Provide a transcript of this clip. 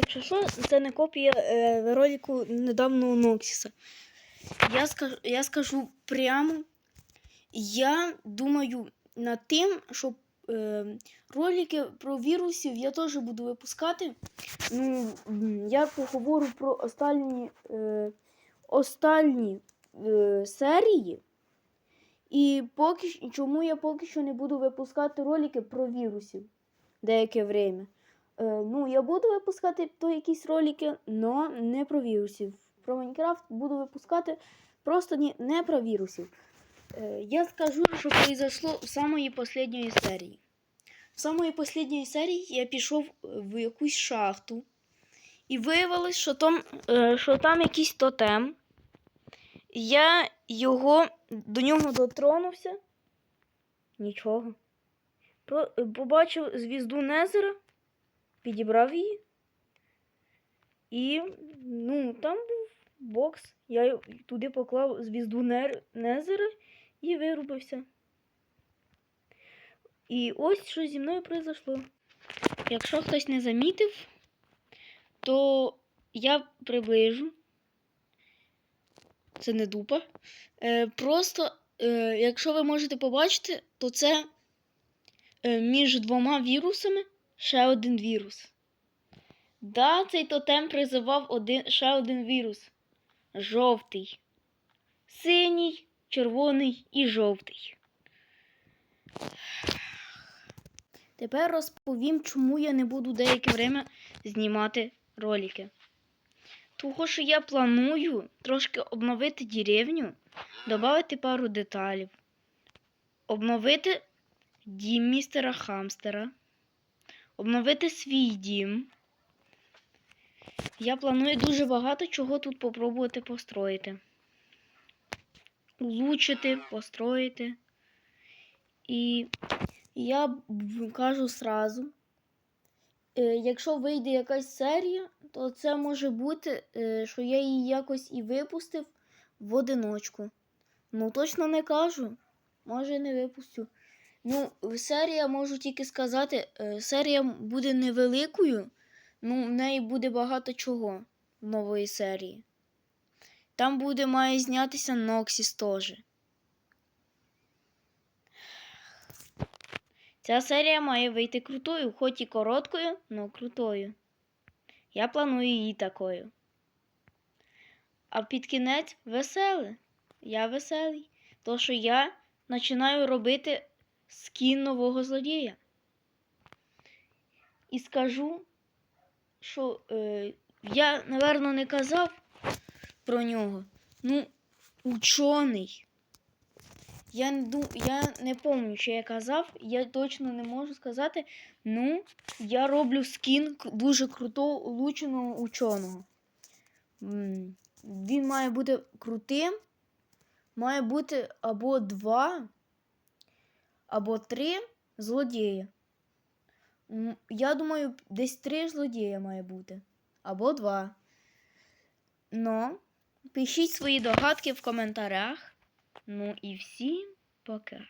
якщо що, це не копія е, ролику недавнього Ноксіса. Я скажу, я скажу прямо, я думаю над тим, що е, ролики про вірусів я теж буду випускати. Ну, я поговорю про останні, е, останні е, серії. І поки чому я поки що не буду випускати ролики про вірусів деяке время. Е, ну, я буду випускати то якісь ролики, але не про вірусів. Про Майнкрафт буду випускати просто не, про вірусів. Е, я скажу, що произошло в самої останньої серії. В самої останньої серії я пішов в якусь шахту. І виявилось, що там, е, що там якийсь тотем. Я його до нього дотронувся. Нічого. Побачив звізду Незера, підібрав її. І ну, там був бокс. Я туди поклав звізду Незера і вирубився. І ось що зі мною произошло. Якщо хтось не замітив, то я приближу. Це не дупа. Е, просто, е, якщо ви можете побачити, то це е, між двома вірусами ще один вірус. Да, цей тотем призивав один, ще один вірус. Жовтий. Синій, червоний і жовтий. Тепер розповім, чому я не буду деяке время знімати ролики. Того, що я планую трошки обновити деревню, додати пару деталів, обновити дім містера Хамстера, обновити свій дім. Я планую дуже багато чого тут попробувати построїти. Улучшити, построїти. І я кажу сразу, е, якщо вийде якась серія, то це може бути, е, що я її якось і випустив в одиночку. Ну, точно не кажу. Може, не випустю. Ну, серія можу тільки сказати, е, серія буде невеликою, ну, в неї буде багато чого нової серії. Там буде має знятися Ноксіс теж. Ця серія має вийти крутою, хоч і короткою, але крутою. Я планую її такою. А під кінець веселе. Я веселий. То, що я починаю робити скін нового злодія. І скажу, що е, я, напевно, не казав про нього. Ну, учений. Я не, ду... я не пам'ятаю, що я казав, я точно не можу сказати. Ну, я роблю скін дуже крутого улучшеного ученого. Він має бути крутим. Має бути або два, або три злодії. Я думаю, десь три злодія має бути. Або два. Ну, пишіть свої догадки в коментарях. Ну і всім пока.